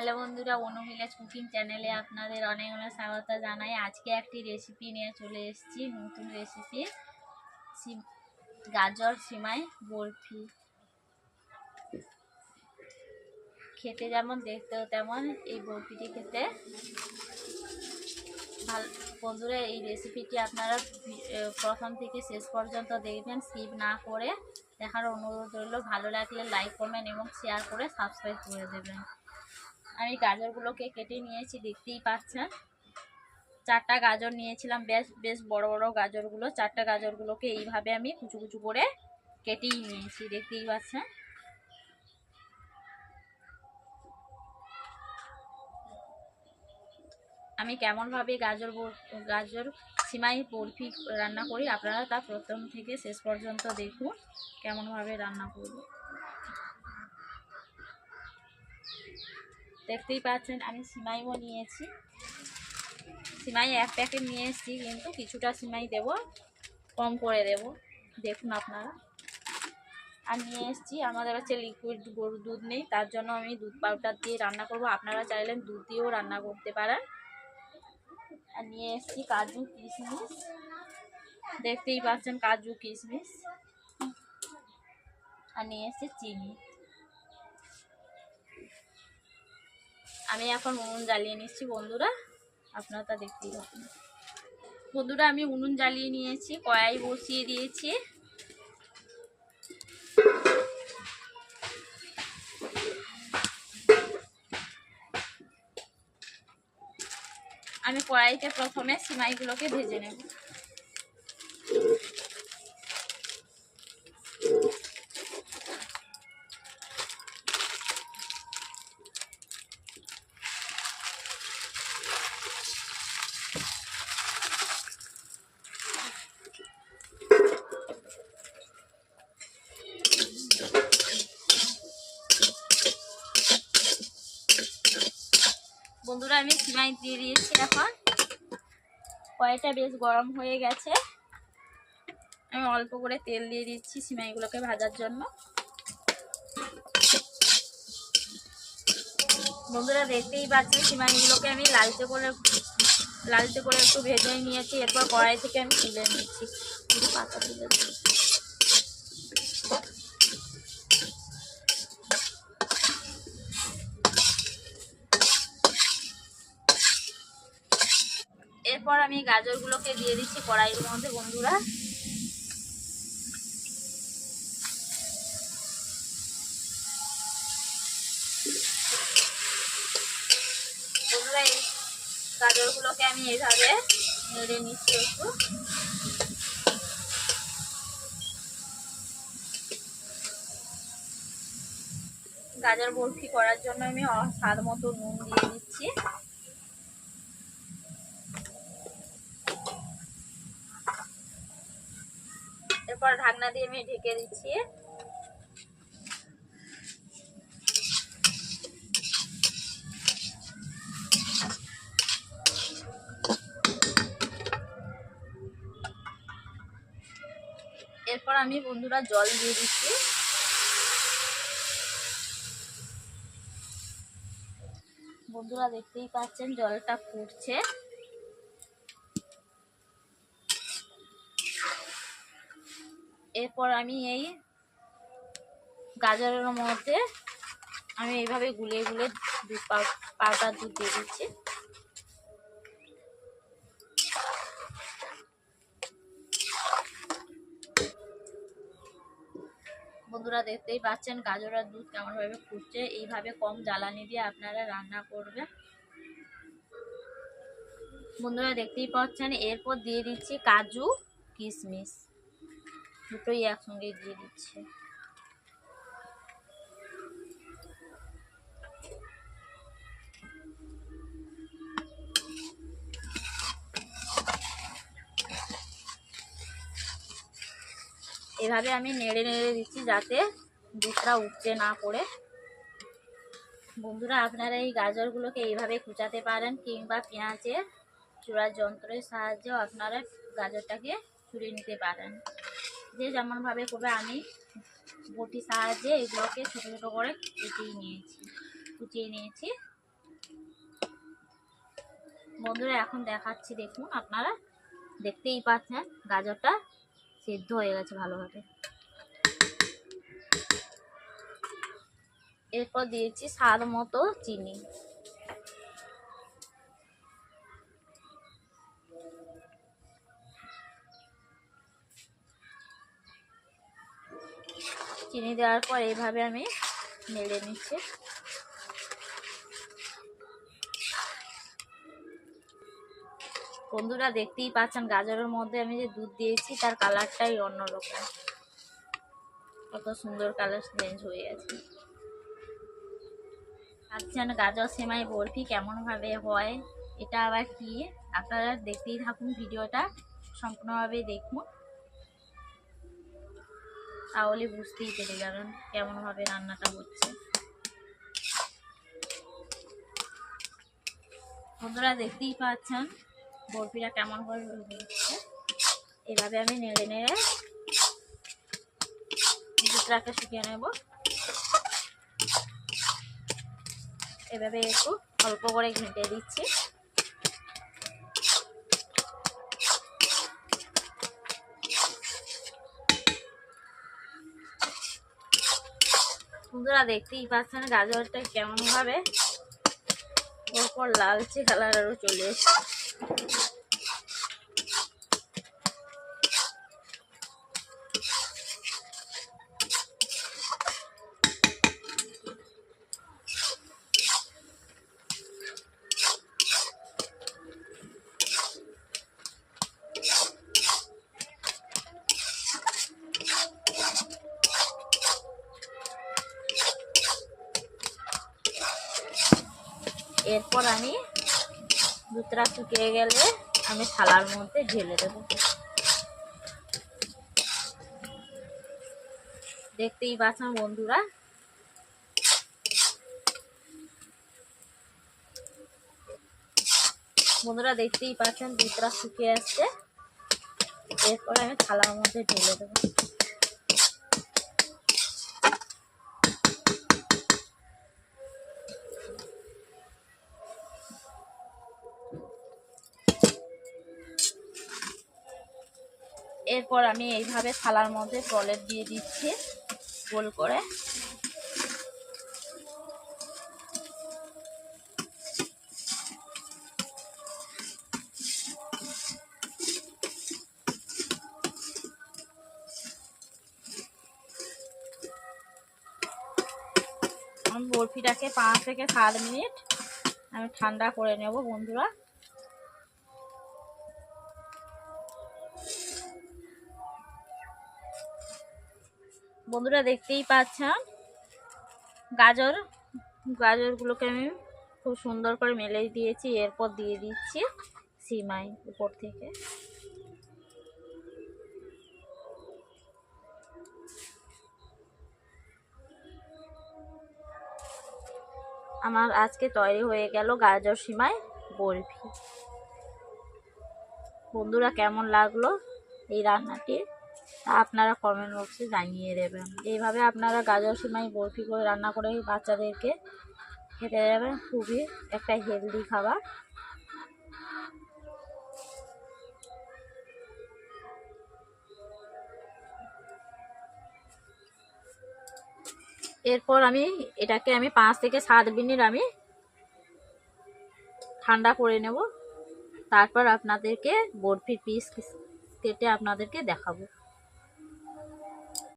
Hello বন্ধুরা, অনু cooking চ্যানেলে আপনাদের অনেক অনেক স্বাগত জানাই। আজকে একটি রেসিপি নিয়ে চলে এসেছি, নতুন রেসিপি গাজর, সিমাই, বরফি। খেতে যেমন, দেখতেও তেমন, এই বরফিটি খেতে ভালো বন্ধুরা, এই রেসিপিটি আপনারা প্রথম থেকে শেষ পর্যন্ত দেখবেন স্কিপ না করে দেখার অনুরোধ রইল। ভালো লাগলে লাইক করবেন এবং শেয়ার করে সাবস্ক্রাইব করে দেবেন। আমি গাজরগুলোকে কেটে নিয়েছি, দেখতেই পাচ্ছেন। চারটা গাজর নিয়েছিলাম, বেশ বেশ বড় বড় গাজরগুলো। চারটা গাজরগুলোকে এইভাবে আমি কুচু কুচু করে কেটেই নিয়েছি, দেখতেই পাচ্ছেন। আমি কেমনভাবে গাজর গাজর সিমাই বরফি রান্না করি, আপনারা তা প্রথম থেকে শেষ পর্যন্ত দেখুন, কেমনভাবে রান্না করব। দেখতেই পাচ্ছেন, আমি সিমাইও নিয়েছি। সিমাই এক প্যাকেট নিয়ে এসেছি, কিন্তু কিছুটা সিমাই দেব, কম করে দেব। দেখুন আপনারা। আর নিয়ে এসেছি, আমাদের কাছে লিকুইড গরুর দুধ নেই, তার জন্য আমি দুধ পাউডার দিয়ে রান্না করব। আপনারা চাইলে দুধ দিয়েও রান্না করতে পারেন। আর নিয়ে এসেছি কাজু কিশমিশ। দেখতেই পাচ্ছেন কাজু কিশমিশ। আর নিয়ে এসেছি চিনি। আমি এখন উনুন জ্বালিয়ে নিচ্ছি, বন্ধুরা। আপনারা তা দেখতেই পাচ্ছেন। বন্ধুরা, আমি উনুন জ্বালিয়ে নিয়েছি, কড়াই বসিয়ে দিয়েছি। আমি কড়াইতে প্রথমে সিমাইগুলোকে ভেজে নেব। বন্ধুরা, আমি সিমাই দিয়ে দিয়েছি এখন। কড়াইটা বেশ গরম হয়ে গেছে। আমি অল্প করে তেল দিয়ে দিচ্ছি সিমাইগুলোকে ভাজার জন্য। বন্ধুরা, দেখতেই পাচ্ছেন সিমাইগুলোকে আমি লালচে করে লালচে করে একটু ভেজে নিয়েছি। এরপর কড়াই থেকে আমি তুলে নিচ্ছি। পাতা তুলে দিচ্ছি। এরপর আমি গাজরগুলোকে দিয়ে দিচ্ছি কড়াইয়ের মধ্যে, বন্ধুরা। বন্ধুরা, এই গাজরগুলোকে আমি এইভাবে নেড়ে নিচ্ছি একটু। গাজর বরফি করার জন্য আমি স্বাদ মতো নুন দিয়ে দিচ্ছি। এরপর ঢাকনা দিয়ে আমি ঢেকে দিচ্ছি। এরপর আমি বন্ধুরা জল দিয়ে দিচ্ছি। বন্ধুরা দেখতেই পাচ্ছেন, জলটা ফুটছে। এরপর আমি এই গাজরের মধ্যে আমি এইভাবে গুলিয়ে গুলিয়ে দুধ পাউডার দুধ দিয়ে দিচ্ছি। বন্ধুরা দেখতেই পাচ্ছেন গাজরের দুধ কেমনভাবে ফুটছে। এইভাবে কম জ্বালানি দিয়ে আপনারা রান্না করবেন। বন্ধুরা দেখতেই পাচ্ছেন, এরপর দিয়ে দিচ্ছি কাজু কিশমিশ। দুটোই একসঙ্গে দিয়ে দিচ্ছে। এভাবে আমি নেড়ে নেড়ে দিচ্ছি যাতে দুধটা উঠতে না পড়ে। বন্ধুরা, আপনারা এই গাজরগুলোকে এইভাবে কুচাতে পারেন কিংবা পেঁয়াজের চূড়ার যন্ত্রের সাহায্যেও আপনারা গাজরটাকে ছুলে নিতে পারেন। যে যেমনভাবে করবে আমি বটি সাহায্যে এগুলোকে ছোটো ছোটো করে কুচিয়ে নিয়েছি কুচিয়ে নিয়েছি। বন্ধুরা, এখন দেখাচ্ছি, দেখুন, আপনারা দেখতেই পাচ্ছেন, গাজরটা সেদ্ধ হয়ে গেছে ভালোভাবে। এরপর দিয়েছি স্বাদ মতো চিনি। চিনি দেওয়ার পর এইভাবে আমি নেড়ে নিচ্ছি। বন্ধুরা দেখতেই পাচ্ছেন, গাজরের মধ্যে আমি যে দুধ দিয়েছি, তার কালারটাই অন্যরকম। কত সুন্দর কালার চেঞ্জ হয়ে গেছে। ভাবছেন গাজর সেমাই বরফি কেমনভাবে হয়, এটা আবার কি? আপনারা দেখতেই থাকুন, ভিডিওটা সম্পূর্ণভাবে দেখুন। তাহলে বুঝতেই পেরে যাবেন কেমনভাবে রান্নাটা হচ্ছে। বন্ধুরা দেখতেই পাচ্ছেন, বরফিটা কেমন করে হচ্ছে। এভাবে আমি নেড়ে নেড়ে দুধটাকে শুকিয়ে নেব। এভাবে একটু অল্প করে ঘেঁটে দিচ্ছি। বন্ধুরা দেখতেই পাচ্ছেন গাজরটা কেমন ভাবে ওপর লালচে কালার আরও চলে এসছে। এরপর আমি দুধটা শুকিয়ে গেলে আমি থালার মধ্যে ঢেলে দেব। দেখতেই পাচ্ছেন বন্ধুরা? বন্ধুরা দেখতেই পাচ্ছেন দুধটা শুকিয়ে আসছে। এরপর আমি থালার মধ্যে ঢেলে দেবো। এরপর আমি এইভাবে থালার মধ্যে প্রলেপ দিয়ে দিচ্ছি, গোল করে। বরফিটাকে পাঁচ থেকে সাত মিনিট আমি ঠান্ডা করে নেব বন্ধুরা। বন্ধুরা দেখতেই পাচ্ছেন? গাজর, গাজরগুলোকে আমি খুব সুন্দর করে মেলে দিয়েছি, এরপর দিয়ে দিচ্ছি সিমাই উপর থেকে। আমার আজকে তৈরি হয়ে গেল গাজর সিমাই বরফি। বন্ধুরা কেমন লাগল এই রান্নাটি? আপনারা কমেন্ট বক্সে জানিয়ে দেবেন। এইভাবে আপনারা গাজর, সিমাই, বরফি করে রান্না করে বাচ্চাদেরকে খেতে দেবেন। খুবই একটা হেলদি খাবার। এরপর আমি এটাকে আমি পাঁচ থেকে সাত মিনিট আমি ঠান্ডা করে নেব। তারপর আপনাদেরকে বরফির পিস কেটে আপনাদেরকে দেখাবো।